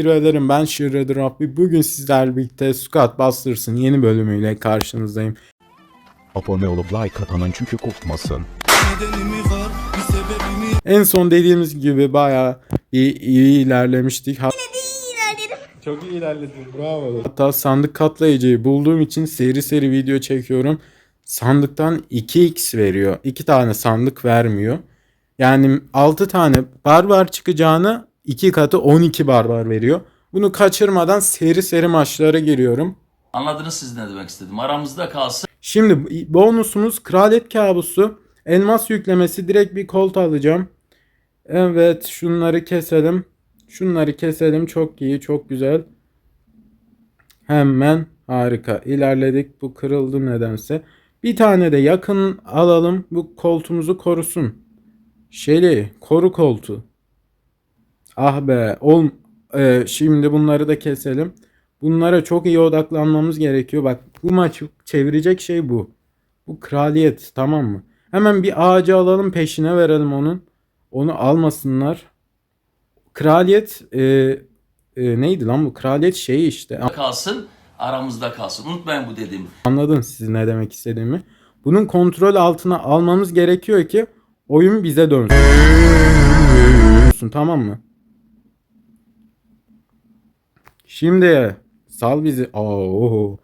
kirvelerim ben Shredder Rabbi. Bugün sizlerle birlikte Squad Busters'ın yeni bölümüyle karşınızdayım. Abone olup like atanın çünkü kopmasın. var En son dediğimiz gibi bayağı iyi, iyi ilerlemiştik. Ha- Çok iyi ilerledin bravo. Hatta sandık katlayıcıyı bulduğum için seri seri video çekiyorum. Sandıktan 2x veriyor. 2 tane sandık vermiyor. Yani 6 tane barbar çıkacağına 2 katı 12 barbar veriyor. Bunu kaçırmadan seri seri maçlara giriyorum. Anladınız siz ne demek istedim. Aramızda kalsın. Şimdi bonusumuz kraliyet kabusu. Elmas yüklemesi direkt bir kolt alacağım. Evet şunları keselim. Şunları keselim. Çok iyi çok güzel. Hemen harika ilerledik. Bu kırıldı nedense. Bir tane de yakın alalım. Bu koltuğumuzu korusun. Şeli koru koltuğu. Ah be. Ol, Ee, şimdi bunları da keselim. Bunlara çok iyi odaklanmamız gerekiyor. Bak bu maçı çevirecek şey bu. Bu kraliyet tamam mı? Hemen bir ağacı alalım peşine verelim onun. Onu almasınlar. Kraliyet e, e, neydi lan bu? Kraliyet şeyi işte. kalsın. Aramızda kalsın. Unutmayın bu dediğimi. Anladın siz ne demek istediğimi. Bunun kontrol altına almamız gerekiyor ki oyun bize dönsün. Tamam mı? Şimdi sal bizi. Oo,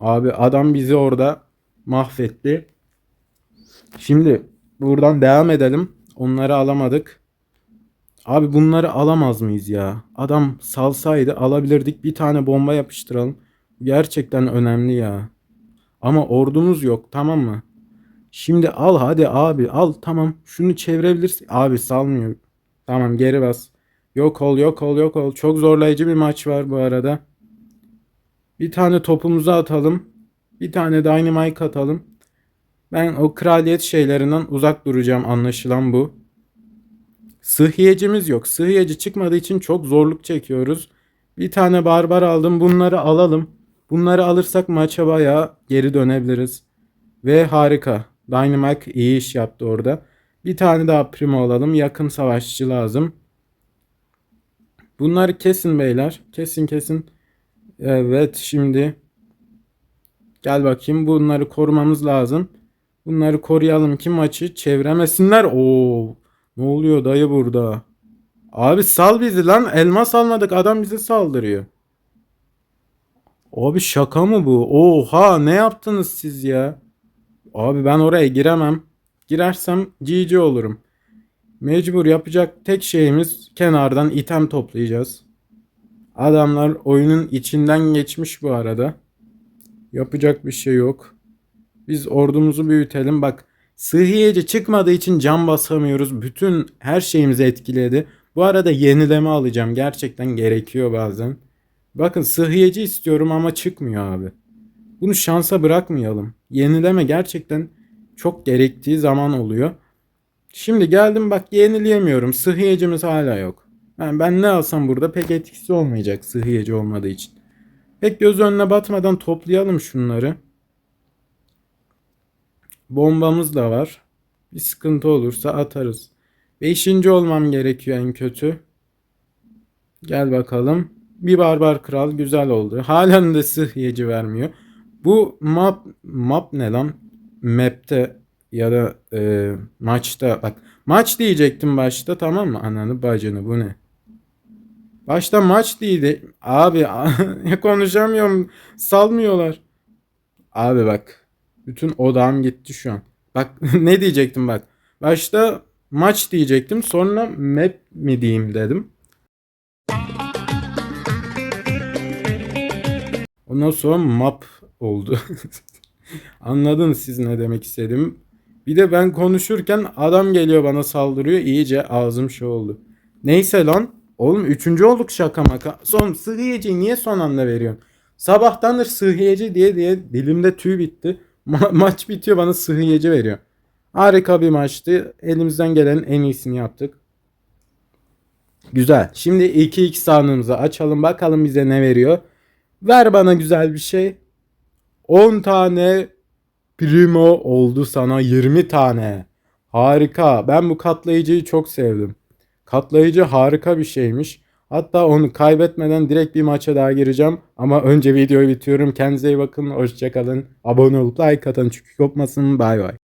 abi adam bizi orada mahvetti. Şimdi buradan devam edelim. Onları alamadık. Abi bunları alamaz mıyız ya? Adam salsaydı alabilirdik. Bir tane bomba yapıştıralım. Gerçekten önemli ya. Ama ordumuz yok tamam mı? Şimdi al hadi abi al tamam. Şunu çevirebilirsin. Abi salmıyor. Tamam geri bas. Yok ol yok ol yok ol. Çok zorlayıcı bir maç var bu arada. Bir tane topumuzu atalım. Bir tane dynamite atalım. Ben o kraliyet şeylerinden uzak duracağım anlaşılan bu. Sıhhiyecimiz yok. Sıhhiyeci çıkmadığı için çok zorluk çekiyoruz. Bir tane barbar aldım. Bunları alalım. Bunları alırsak maça bayağı geri dönebiliriz. Ve harika. Dynamite iyi iş yaptı orada. Bir tane daha primo alalım. Yakın savaşçı lazım. Bunları kesin beyler. Kesin kesin. Evet şimdi. Gel bakayım. Bunları korumamız lazım. Bunları koruyalım ki maçı çeviremesinler. Oo, ne oluyor dayı burada? Abi sal bizi lan. Elmas almadık. Adam bize saldırıyor. Abi şaka mı bu? Oha ne yaptınız siz ya? Abi ben oraya giremem. Girersem GG olurum. Mecbur yapacak tek şeyimiz kenardan item toplayacağız. Adamlar oyunun içinden geçmiş bu arada. Yapacak bir şey yok. Biz ordumuzu büyütelim. Bak sıhhiyeci çıkmadığı için can basamıyoruz. Bütün her şeyimizi etkiledi. Bu arada yenileme alacağım. Gerçekten gerekiyor bazen. Bakın sıhhiyeci istiyorum ama çıkmıyor abi. Bunu şansa bırakmayalım. Yenileme gerçekten çok gerektiği zaman oluyor. Şimdi geldim bak yenileyemiyorum. Sıhhiyecimiz hala yok. Yani ben ne alsam burada pek etkisi olmayacak sıhhiyeci olmadığı için. Pek göz önüne batmadan toplayalım şunları. Bombamız da var. Bir sıkıntı olursa atarız. Beşinci olmam gerekiyor en kötü. Gel bakalım. Bir barbar kral güzel oldu. Halen de sıhhiyeci vermiyor. Bu map map ne lan? Map'te ya da e, maçta bak maç diyecektim başta tamam mı? Ananı bacını bu ne? Başta maç değildi. Abi konuşamıyorum. Salmıyorlar. Abi bak. Bütün odağım gitti şu an. Bak ne diyecektim bak. Başta maç diyecektim. Sonra map mi diyeyim dedim. Ondan sonra map oldu. Anladınız siz ne demek istediğimi. Bir de ben konuşurken adam geliyor bana saldırıyor. İyice ağzım şey oldu. Neyse lan. Oğlum üçüncü olduk şaka maka. Son sıhhiyeci niye son anda veriyorsun? Sabahtandır sıhhiyeci diye diye dilimde tüy bitti. Ma- maç bitiyor bana sıhhiyeci veriyor. Harika bir maçtı. Elimizden gelenin en iyisini yaptık. Güzel. Şimdi 2x sandığımızı açalım bakalım bize ne veriyor. Ver bana güzel bir şey. 10 tane primo oldu sana 20 tane. Harika. Ben bu katlayıcıyı çok sevdim. Katlayıcı harika bir şeymiş. Hatta onu kaybetmeden direkt bir maça daha gireceğim. Ama önce videoyu bitiyorum. Kendinize iyi bakın. Hoşçakalın. Abone olup like atın çünkü kopmasın. Bay bay.